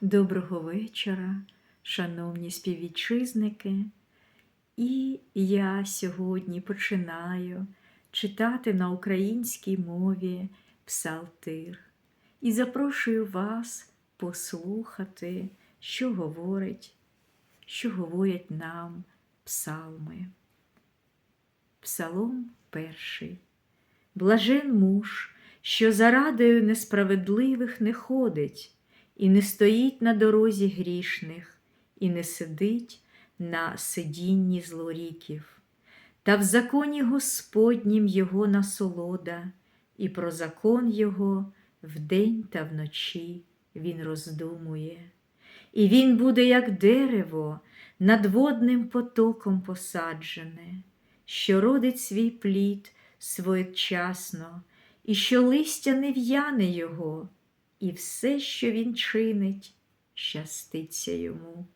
Доброго вечора, шановні співвітчизники. І я сьогодні починаю читати на українській мові псалтир і запрошую вас послухати, що говорить, що говорять нам псалми. Псалом перший. Блажен муж, що зарадою несправедливих не ходить, і не стоїть на дорозі грішних, і не сидить на сидінні злоріків. Та в законі Господнім його насолода, і про закон Його вдень та вночі він роздумує. І він буде, як дерево, над водним потоком посаджене, що родить свій плід своєчасно, і що листя не в'яне його, і все, що він чинить, щаститься йому.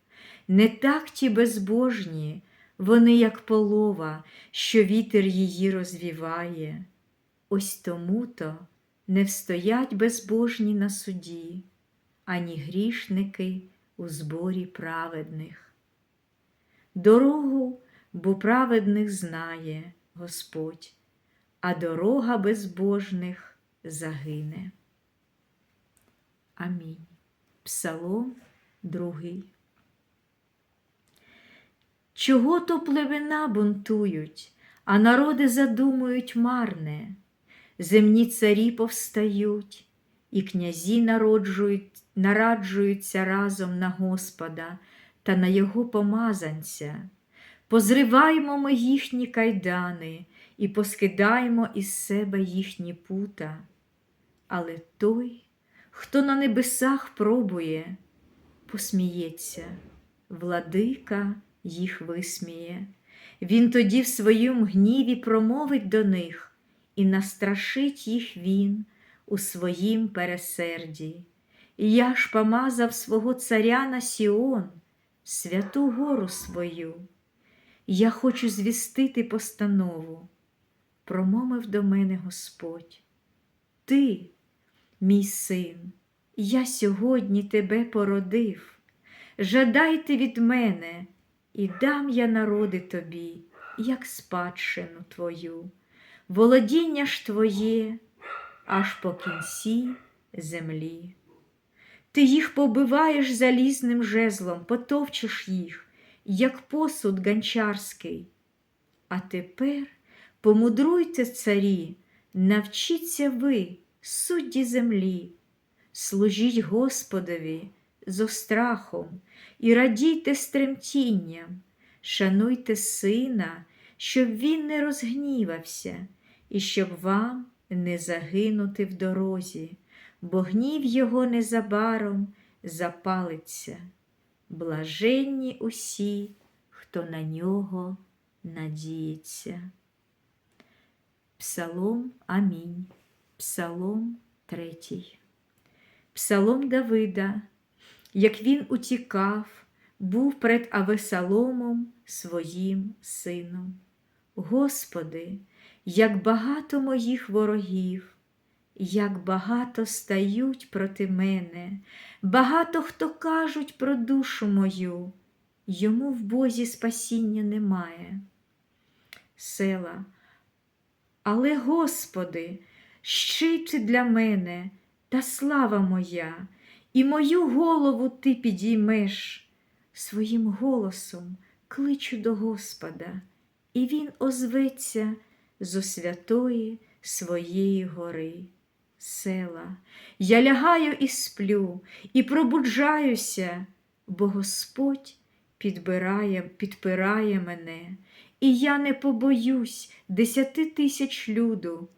Не так ті безбожні, вони, як полова, що вітер її розвіває. Ось тому-то не встоять безбожні на суді, ані грішники у зборі праведних. Дорогу, бо праведних знає Господь, а дорога безбожних загине. Амінь. Псалом другий. Чого то племена бунтують, а народи задумують марне, земні царі повстають, і князі народжують, нараджуються разом на Господа та на Його помазанця. Позриваємо ми їхні кайдани і поскидаємо із себе їхні пута. Але той, хто на небесах пробує, посміється, владика їх висміє. Він тоді в своїм гніві промовить до них і настрашить їх він у своїм пересерді. Я ж помазав свого царя на Сіон, святу гору свою. Я хочу звістити постанову, промовив до мене Господь. Ти, мій син, я сьогодні тебе породив. Жадайте від мене, і дам я народи тобі, як спадщину твою, володіння ж твоє аж по кінці землі. Ти їх побиваєш залізним жезлом, потовчиш їх, як посуд ганчарський. А тепер помудруйте, царі, навчіться ви, судді землі, служіть Господові з острахом і радійте з тремтінням, шануйте сина, щоб він не розгнівався, і щоб вам не загинути в дорозі, бо гнів його незабаром запалиться. Блаженні усі, хто на нього надіється. Псалом Амінь. Псалом третій. Псалом Давида, як він утікав, був перед Авесаломом своїм сином. Господи, як багато моїх ворогів, як багато стають проти мене, багато хто кажуть про душу мою, йому в Бозі спасіння немає. Села, але, Господи, щит для мене та слава моя, і мою голову Ти підіймеш. Своїм голосом кличу до Господа, і Він озветься зо святої своєї гори. Села, я лягаю і сплю, і пробуджаюся, бо Господь підбирає, підпирає мене, і я не побоюсь десяти тисяч люду,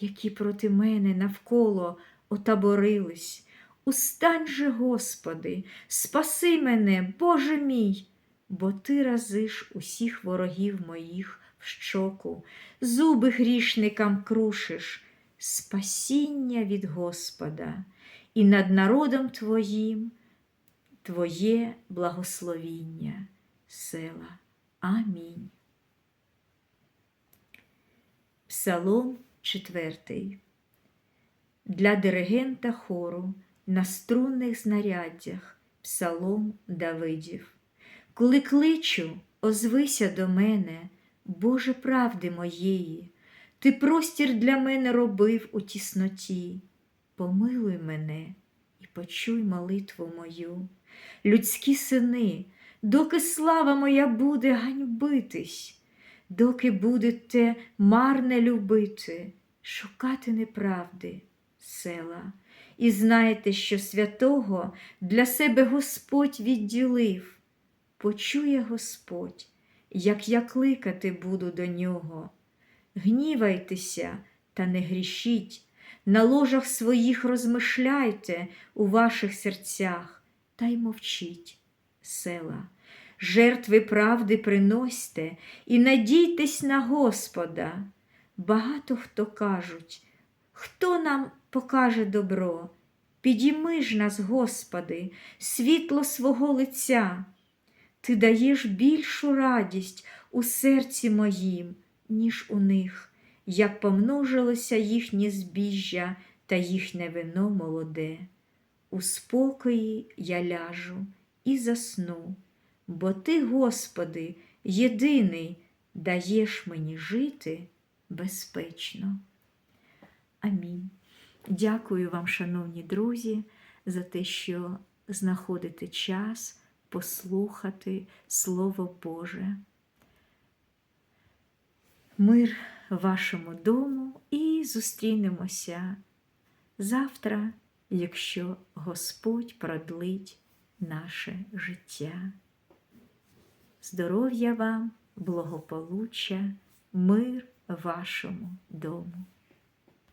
які проти мене навколо отаборились. Устань же, Господи, спаси мене, Боже мій, бо Ти разиш усіх ворогів моїх в щоку, зуби грішникам крушиш, спасіння від Господа, і над народом Твоїм Твоє благословіння, села. Амінь. Псалом четвертий. Для диригента хору на струнних знаряддях Псалом Давидів. Коли кличу, озвися до мене, Боже правди моєї, Ти простір для мене робив у тісноті. Помилуй мене і почуй молитву мою. Людські сини, доки слава моя буде ганьбитись, доки будете марне любити, шукати неправди, села, і знаєте, що святого для себе Господь відділив. Почує Господь, як я кликати буду до нього. Гнівайтеся та не грішіть, на ложах своїх розмишляйте у ваших серцях, та й мовчіть, села. Жертви правди приносьте і надійтесь на Господа. Багато хто кажуть, хто нам покаже добро? Підійми ж нас, Господи, світло свого лиця. Ти даєш більшу радість у серці моїм, ніж у них, як помножилося їхнє збіжжя та їхнє вино молоде. У спокої я ляжу і засну, бо Ти, Господи, єдиний даєш мені жити безпечно. Амінь. Дякую вам, шановні друзі, за те, що знаходите час послухати Слово Боже. Мир вашому дому і зустрінемося завтра, якщо Господь продлить наше життя. Здоров'я вам, благополуччя, мир вашому дому.